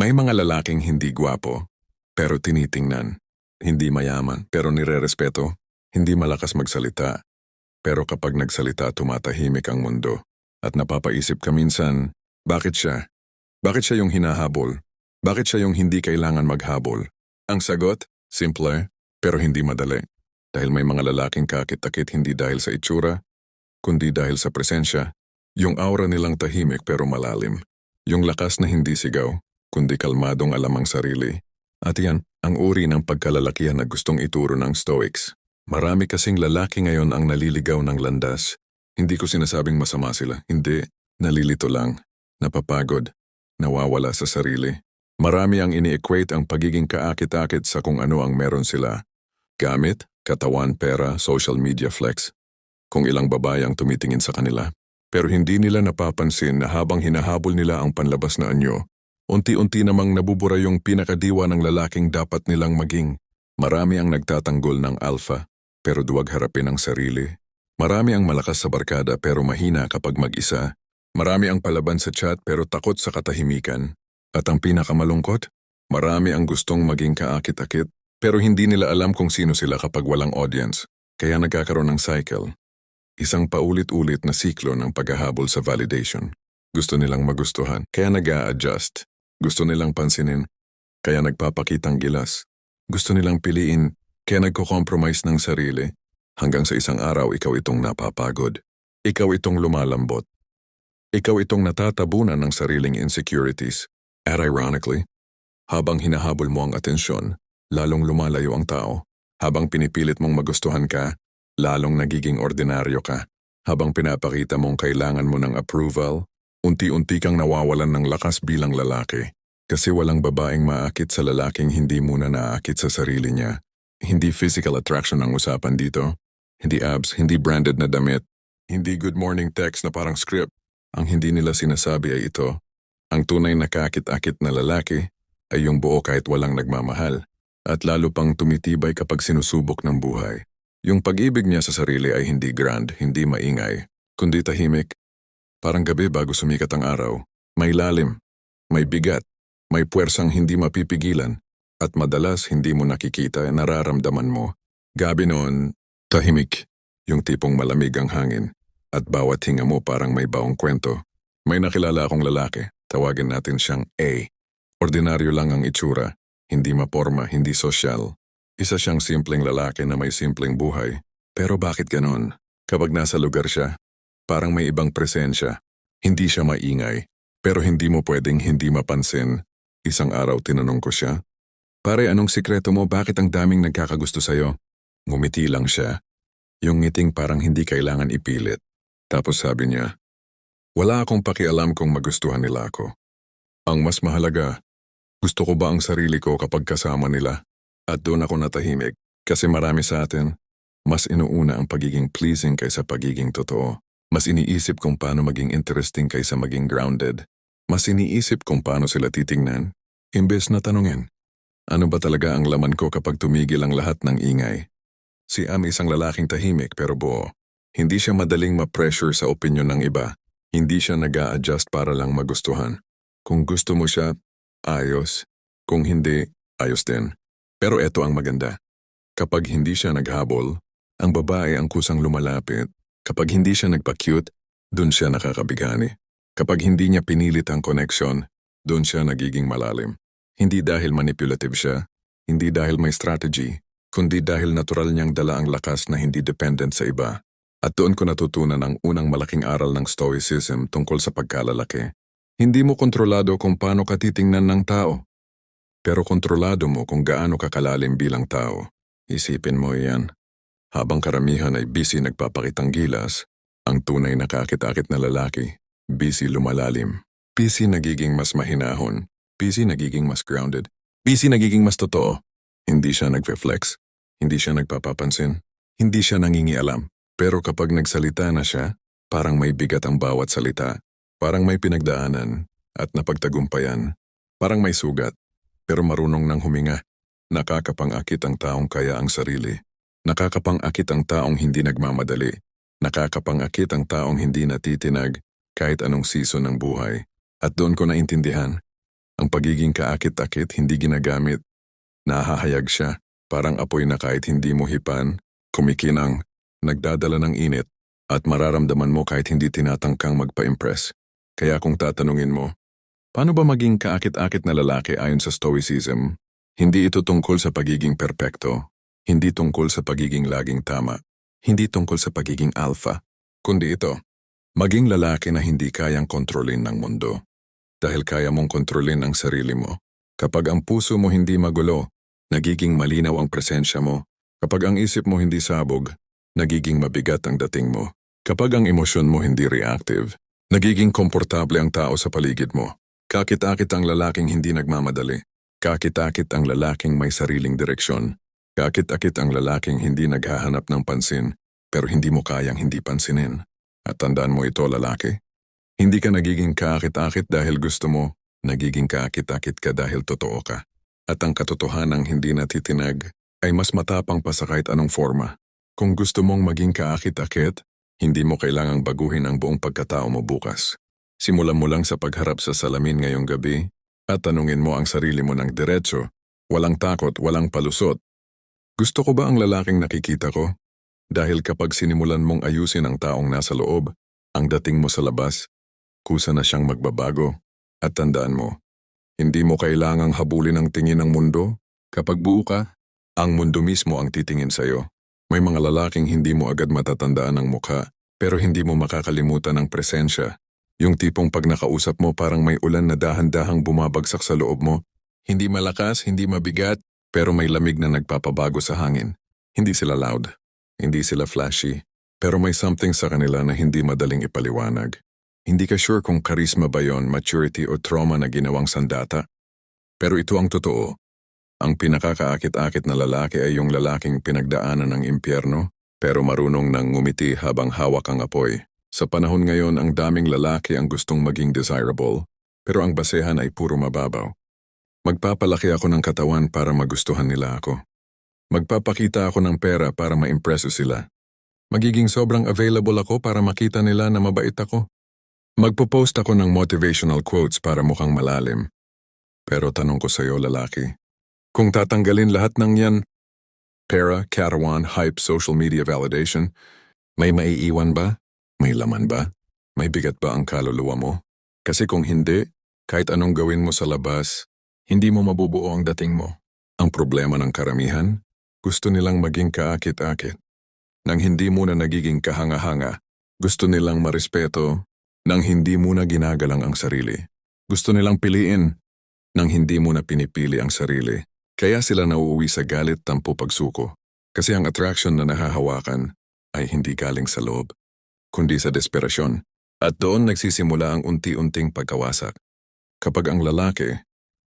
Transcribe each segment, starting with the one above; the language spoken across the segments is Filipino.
May mga lalaking hindi gwapo, pero tinitingnan. Hindi mayaman, pero nirerespeto. Hindi malakas magsalita. Pero kapag nagsalita, tumatahimik ang mundo. At napapaisip ka minsan, bakit siya? Bakit siya yung hinahabol? Bakit siya yung hindi kailangan maghabol? Ang sagot, simple, pero hindi madali. Dahil may mga lalaking kakit-takit hindi dahil sa itsura, kundi dahil sa presensya. Yung aura nilang tahimik pero malalim. Yung lakas na hindi sigaw, kundi kalmadong alam ang sarili. At yan, ang uri ng pagkalalakihan na gustong ituro ng Stoics. Marami kasing lalaki ngayon ang naliligaw ng landas. Hindi ko sinasabing masama sila. Hindi, nalilito lang. Napapagod. Nawawala sa sarili. Marami ang ini-equate ang pagiging kaakit-akit sa kung ano ang meron sila. Gamit, katawan, pera, social media flex. Kung ilang babae ang tumitingin sa kanila. Pero hindi nila napapansin na habang hinahabol nila ang panlabas na anyo, unti-unti namang nabubura yung pinakadiwa ng lalaking dapat nilang maging. Marami ang nagtatanggol ng alpha, pero duwag harapin ang sarili. Marami ang malakas sa barkada pero mahina kapag mag-isa. Marami ang palaban sa chat pero takot sa katahimikan. At ang pinakamalungkot, marami ang gustong maging kaakit-akit pero hindi nila alam kung sino sila kapag walang audience. Kaya nagkakaroon ng cycle. Isang paulit-ulit na siklo ng paghahabol sa validation. Gusto nilang magustuhan, kaya nag adjust Gusto nilang pansinin, kaya nagpapakitang gilas. Gusto nilang piliin, kaya nagko-compromise ng sarili. Hanggang sa isang araw, ikaw itong napapagod. Ikaw itong lumalambot. Ikaw itong natatabunan ng sariling insecurities. At ironically, habang hinahabol mo ang atensyon, lalong lumalayo ang tao. Habang pinipilit mong magustuhan ka, lalong nagiging ordinaryo ka. Habang pinapakita mong kailangan mo ng approval, unti-unti kang nawawalan ng lakas bilang lalaki. Kasi walang babaeng maakit sa lalaking hindi muna naakit sa sarili niya. Hindi physical attraction ang usapan dito. Hindi abs, hindi branded na damit. Hindi good morning text na parang script. Ang hindi nila sinasabi ay ito. Ang tunay na kakit-akit na lalaki ay yung buo kahit walang nagmamahal. At lalo pang tumitibay kapag sinusubok ng buhay. Yung pag-ibig niya sa sarili ay hindi grand, hindi maingay, kundi tahimik. Parang gabi bago sumikat ang araw. May lalim, may bigat, may puwersang hindi mapipigilan, at madalas hindi mo nakikita nararamdaman mo. Gabi noon, tahimik, yung tipong malamig ang hangin, at bawat hinga mo parang may baong kwento. May nakilala akong lalaki, tawagin natin siyang A. Ordinaryo lang ang itsura, hindi maporma, hindi sosyal. Isa siyang simpleng lalaki na may simpleng buhay. Pero bakit ganon? Kapag nasa lugar siya, parang may ibang presensya. Hindi siya maingay, pero hindi mo pwedeng hindi mapansin. Isang araw tinanong ko siya, Pare, anong sikreto mo? Bakit ang daming nagkakagusto sa'yo? Ngumiti lang siya. Yung ngiting parang hindi kailangan ipilit. Tapos sabi niya, Wala akong pakialam kung magustuhan nila ako. Ang mas mahalaga, gusto ko ba ang sarili ko kapag kasama nila? At doon ako natahimik kasi marami sa atin, mas inuuna ang pagiging pleasing kaysa pagiging totoo. Mas iniisip kung paano maging interesting kaysa maging grounded. Mas iniisip kung paano sila titingnan, imbes na tanungin. Ano ba talaga ang laman ko kapag tumigil ang lahat ng ingay? Si Am isang lalaking tahimik pero buo. Hindi siya madaling ma-pressure sa opinyon ng iba. Hindi siya nag adjust para lang magustuhan. Kung gusto mo siya, ayos. Kung hindi, ayos din. Pero eto ang maganda. Kapag hindi siya naghabol, ang babae ang kusang lumalapit. Kapag hindi siya nagpa-cute, dun siya nakakabigani. Kapag hindi niya pinilit ang connection, dun siya nagiging malalim. Hindi dahil manipulative siya, hindi dahil may strategy, kundi dahil natural niyang dala ang lakas na hindi dependent sa iba. At doon ko natutunan ang unang malaking aral ng Stoicism tungkol sa pagkalalaki. Hindi mo kontrolado kung paano ka titingnan ng tao. Pero kontrolado mo kung gaano ka kalalim bilang tao. Isipin mo iyan. Habang karamihan ay busy nagpapakitang gilas, ang tunay na kakit-akit na lalaki, busy lumalalim. Busy nagiging mas mahinahon, busy nagiging mas grounded, busy nagiging mas totoo. Hindi siya nagfe-flex, hindi siya nagpapapansin, hindi siya nangingialam. Pero kapag nagsalita na siya, parang may bigat ang bawat salita, parang may pinagdaanan at napagtagumpayan, parang may sugat, pero marunong nang huminga. Nakakapangakit ang taong kaya ang sarili. Nakakapangakit ang taong hindi nagmamadali. Nakakapangakit ang taong hindi natitinag kahit anong season ng buhay. At doon ko naintindihan, Ang pagiging kaakit-akit hindi ginagamit. Nahahayag siya, parang apoy na kahit hindi mo hipan, kumikinang, nagdadala ng init, at mararamdaman mo kahit hindi tinatangkang magpa-impress. Kaya kung tatanungin mo, paano ba maging kaakit-akit na lalaki ayon sa Stoicism? Hindi ito tungkol sa pagiging perpekto, hindi tungkol sa pagiging laging tama, hindi tungkol sa pagiging alpha, kundi ito, maging lalaki na hindi kayang kontrolin ng mundo. Dahil kaya mong kontrolin ang sarili mo. Kapag ang puso mo hindi magulo, nagiging malinaw ang presensya mo. Kapag ang isip mo hindi sabog, nagiging mabigat ang dating mo. Kapag ang emosyon mo hindi reactive, nagiging komportable ang tao sa paligid mo. Kakit-akit ang lalaking hindi nagmamadali. Kakit-akit ang lalaking may sariling direksyon. Kakit-akit ang lalaking hindi naghahanap ng pansin, pero hindi mo kayang hindi pansinin. At tandaan mo ito, lalaki. Hindi ka nagiging kaakit-akit dahil gusto mo, nagiging kaakit-akit ka dahil totoo ka. At ang katotohanang hindi natitinag ay mas matapang pa sa kahit anong forma. Kung gusto mong maging kaakit-akit, hindi mo kailangang baguhin ang buong pagkatao mo bukas. Simulan mo lang sa pagharap sa salamin ngayong gabi at tanungin mo ang sarili mo ng diretso, walang takot, walang palusot. Gusto ko ba ang lalaking nakikita ko? Dahil kapag sinimulan mong ayusin ang taong nasa loob, ang dating mo sa labas, kusa na siyang magbabago. At tandaan mo, hindi mo kailangang habulin ang tingin ng mundo. Kapag buo ka, ang mundo mismo ang titingin sa'yo. May mga lalaking hindi mo agad matatandaan ang mukha, pero hindi mo makakalimutan ang presensya. Yung tipong pag nakausap mo parang may ulan na dahan-dahang bumabagsak sa loob mo. Hindi malakas, hindi mabigat, pero may lamig na nagpapabago sa hangin. Hindi sila loud, hindi sila flashy, pero may something sa kanila na hindi madaling ipaliwanag. Hindi ka sure kung karisma ba yon, maturity o trauma na ginawang sandata. Pero ito ang totoo. Ang pinakakaakit-akit na lalaki ay yung lalaking pinagdaanan ng impyerno, pero marunong nang ngumiti habang hawak ang apoy. Sa panahon ngayon, ang daming lalaki ang gustong maging desirable, pero ang basehan ay puro mababaw. Magpapalaki ako ng katawan para magustuhan nila ako. Magpapakita ako ng pera para ma-impress sila. Magiging sobrang available ako para makita nila na mabait ako. Magpo-post ako ng motivational quotes para mukhang malalim. Pero tanong ko sa'yo, lalaki. Kung tatanggalin lahat ng yan, pera, katawan, hype, social media validation, may maiiwan ba? May laman ba? May bigat ba ang kaluluwa mo? Kasi kung hindi, kahit anong gawin mo sa labas, hindi mo mabubuo ang dating mo. Ang problema ng karamihan, gusto nilang maging kaakit-akit. Nang hindi muna nagiging kahanga-hanga, gusto nilang marespeto, nang hindi muna ginagalang ang sarili. Gusto nilang piliin nang hindi muna pinipili ang sarili. Kaya sila nauuwi sa galit tampo pagsuko. Kasi ang attraction na nahahawakan ay hindi galing sa loob, kundi sa desperasyon. At doon nagsisimula ang unti-unting pagkawasak. Kapag ang lalaki,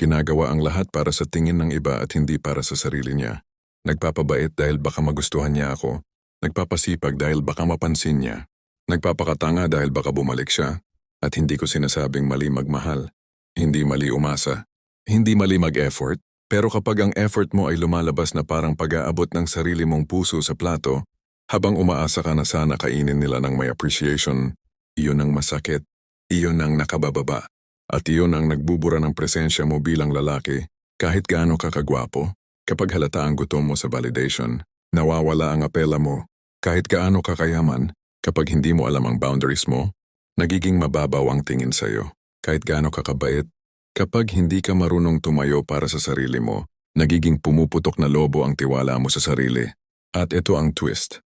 ginagawa ang lahat para sa tingin ng iba at hindi para sa sarili niya. Nagpapabait dahil baka magustuhan niya ako. Nagpapasipag dahil baka mapansin niya. Nagpapakatanga dahil baka bumalik siya at hindi ko sinasabing mali magmahal, hindi mali umasa, hindi mali mag-effort, pero kapag ang effort mo ay lumalabas na parang pag-aabot ng sarili mong puso sa plato, habang umaasa ka na sana kainin nila ng may appreciation, iyon ang masakit, iyon ang nakabababa, at iyon ang nagbubura ng presensya mo bilang lalaki, kahit gaano ka kagwapo, kapag halata ang gutom mo sa validation, nawawala ang apela mo, kahit gaano ka kayaman, Kapag hindi mo alam ang boundaries mo, nagiging mababaw ang tingin sa'yo. Kahit gaano ka kabait, kapag hindi ka marunong tumayo para sa sarili mo, nagiging pumuputok na lobo ang tiwala mo sa sarili. At ito ang twist.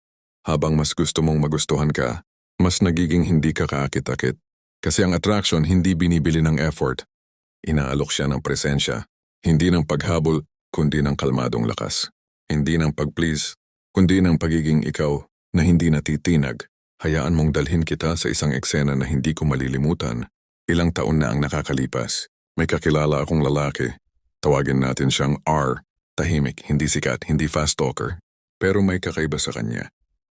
Habang mas gusto mong magustuhan ka, mas nagiging hindi ka kaakit-akit. Kasi ang attraction hindi binibili ng effort. Inaalok siya ng presensya, hindi ng paghabol, kundi ng kalmadong lakas. Hindi ng pag-please, kundi ng pagiging ikaw na hindi natitinag. Hayaan mong dalhin kita sa isang eksena na hindi ko malilimutan. Ilang taon na ang nakakalipas. May kakilala akong lalaki. Tawagin natin siyang R. Tahimik, hindi sikat, hindi fast talker. Pero may kakaiba sa kanya.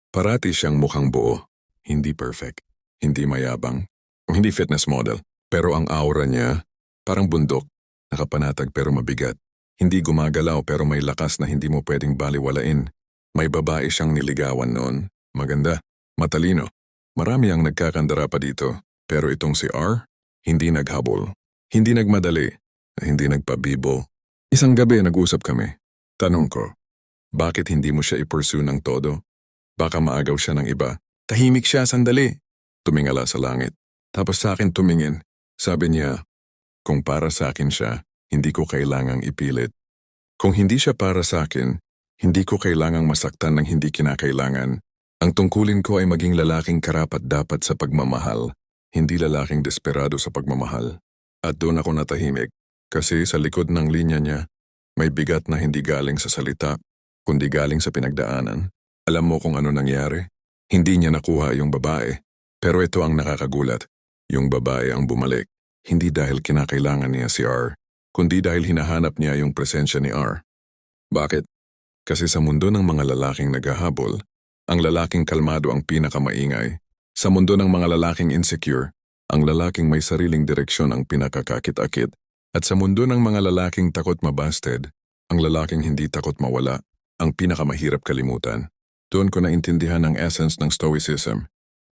Parati siyang mukhang buo. Hindi perfect. Hindi mayabang. Hindi fitness model. Pero ang aura niya, parang bundok. Nakapanatag pero mabigat. Hindi gumagalaw pero may lakas na hindi mo pwedeng baliwalain. May babae siyang niligawan noon. Maganda. Matalino. Marami ang nagkakandara pa dito, pero itong si R, hindi naghabol. Hindi nagmadali. Hindi nagpabibo. Isang gabi nag-usap kami. Tanong ko, bakit hindi mo siya i-pursue ng todo? Baka maagaw siya ng iba. Tahimik siya sandali. Tumingala sa langit. Tapos sa akin tumingin. Sabi niya, kung para sa akin siya, hindi ko kailangang ipilit. Kung hindi siya para sa akin, hindi ko kailangang masaktan ng hindi kinakailangan. Ang tungkulin ko ay maging lalaking karapat dapat sa pagmamahal, hindi lalaking desperado sa pagmamahal. At doon ako natahimik, kasi sa likod ng linya niya, may bigat na hindi galing sa salita, kundi galing sa pinagdaanan. Alam mo kung ano nangyari? Hindi niya nakuha yung babae. Pero ito ang nakakagulat. Yung babae ang bumalik. Hindi dahil kinakailangan niya si R, kundi dahil hinahanap niya yung presensya ni R. Bakit? Kasi sa mundo ng mga lalaking naghahabol, ang lalaking kalmado ang pinakamaingay. Sa mundo ng mga lalaking insecure, ang lalaking may sariling direksyon ang pinakakakit-akit. At sa mundo ng mga lalaking takot mabasted, ang lalaking hindi takot mawala, ang pinakamahirap kalimutan. Doon ko naintindihan ang essence ng Stoicism.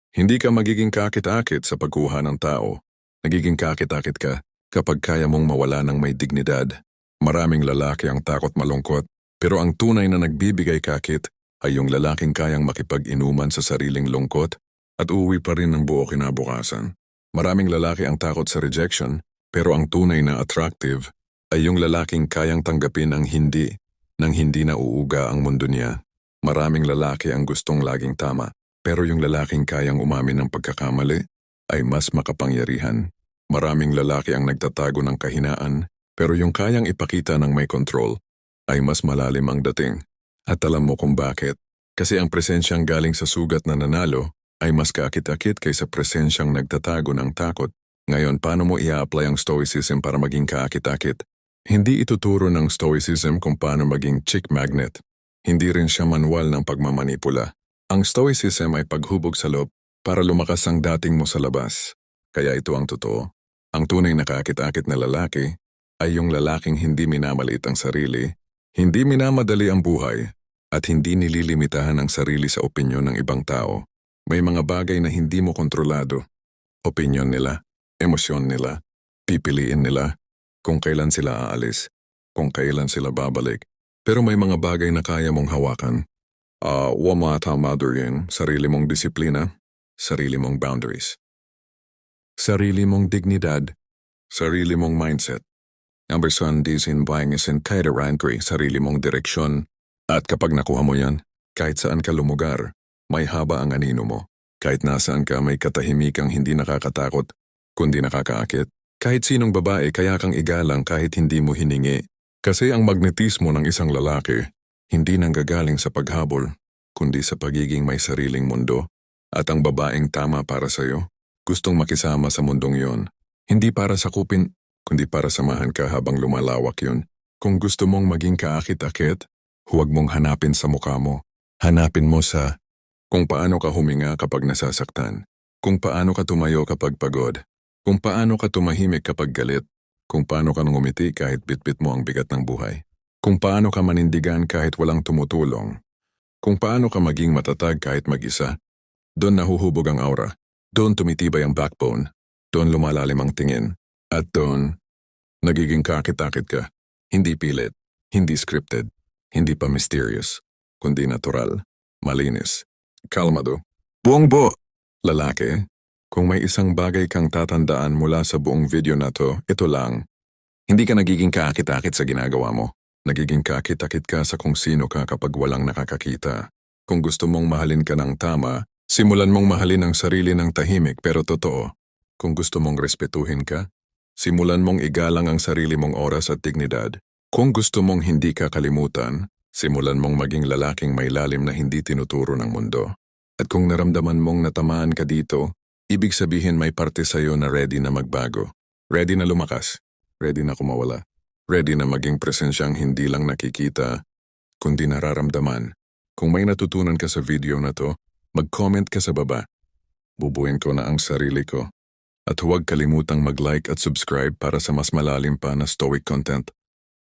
Hindi ka magiging kakit-akit sa pagkuha ng tao. Nagiging kakit-akit ka kapag kaya mong mawala ng may dignidad. Maraming lalaki ang takot malungkot, pero ang tunay na nagbibigay kakit ay yung lalaking kayang makipag-inuman sa sariling lungkot at uuwi pa rin ng buo kinabukasan. Maraming lalaki ang takot sa rejection, pero ang tunay na attractive ay yung lalaking kayang tanggapin ang hindi nang hindi na uuga ang mundo niya. Maraming lalaki ang gustong laging tama, pero yung lalaking kayang umamin ng pagkakamali ay mas makapangyarihan. Maraming lalaki ang nagtatago ng kahinaan, pero yung kayang ipakita ng may control ay mas malalim ang dating. At alam mo kung bakit. Kasi ang presensyang galing sa sugat na nanalo ay mas kaakit-akit kaysa presensyang nagtatago ng takot. Ngayon, paano mo i-apply ang Stoicism para maging kaakit-akit? Hindi ituturo ng Stoicism kung paano maging chick magnet. Hindi rin siya manual ng pagmamanipula. Ang Stoicism ay paghubog sa loob para lumakas ang dating mo sa labas. Kaya ito ang totoo. Ang tunay na kaakit-akit na lalaki ay yung lalaking hindi minamaliit ang sarili, hindi minamadali ang buhay, at hindi nililimitahan ang sarili sa opinyon ng ibang tao. May mga bagay na hindi mo kontrolado. Opinyon nila, emosyon nila, pipiliin nila, kung kailan sila aalis, kung kailan sila babalik. Pero may mga bagay na kaya mong hawakan. Ah, uh, wamatama rin, sarili mong disiplina, sarili mong boundaries. Sarili mong dignidad, sarili mong mindset. Number one, disin buying is in kairankri, sarili mong direksyon. At kapag nakuha mo yan, kahit saan ka lumugar, may haba ang anino mo. Kahit nasaan ka may katahimikang hindi nakakatakot, kundi nakakaakit. Kahit sinong babae kaya kang igalang kahit hindi mo hiningi. Kasi ang magnetismo ng isang lalaki, hindi nanggagaling sa paghabol, kundi sa pagiging may sariling mundo. At ang babaeng tama para sa'yo, gustong makisama sa mundong yon. Hindi para sakupin, kundi para samahan ka habang lumalawak yon. Kung gusto mong maging kaakit-akit, huwag mong hanapin sa mukha mo. Hanapin mo sa kung paano ka huminga kapag nasasaktan, kung paano ka tumayo kapag pagod, kung paano ka tumahimik kapag galit, kung paano ka ngumiti kahit bitbit mo ang bigat ng buhay, kung paano ka manindigan kahit walang tumutulong, kung paano ka maging matatag kahit mag-isa, doon nahuhubog ang aura, doon tumitibay ang backbone, doon lumalalim ang tingin, at doon, nagiging kakit-akit ka, hindi pilit, hindi scripted, hindi pa mysterious, kundi natural, malinis, kalmado, buong buo, lalaki, kung may isang bagay kang tatandaan mula sa buong video na to, ito lang. Hindi ka nagiging kaakit-akit sa ginagawa mo. Nagiging kaakit-akit ka sa kung sino ka kapag walang nakakakita. Kung gusto mong mahalin ka ng tama, simulan mong mahalin ang sarili ng tahimik pero totoo. Kung gusto mong respetuhin ka, simulan mong igalang ang sarili mong oras at dignidad. Kung gusto mong hindi ka kalimutan, simulan mong maging lalaking may lalim na hindi tinuturo ng mundo. At kung naramdaman mong natamaan ka dito, Ibig sabihin may parte sa'yo na ready na magbago. Ready na lumakas. Ready na kumawala. Ready na maging presensyang hindi lang nakikita, kundi nararamdaman. Kung may natutunan ka sa video na to, mag-comment ka sa baba. Bubuin ko na ang sarili ko. At huwag kalimutang mag-like at subscribe para sa mas malalim pa na stoic content.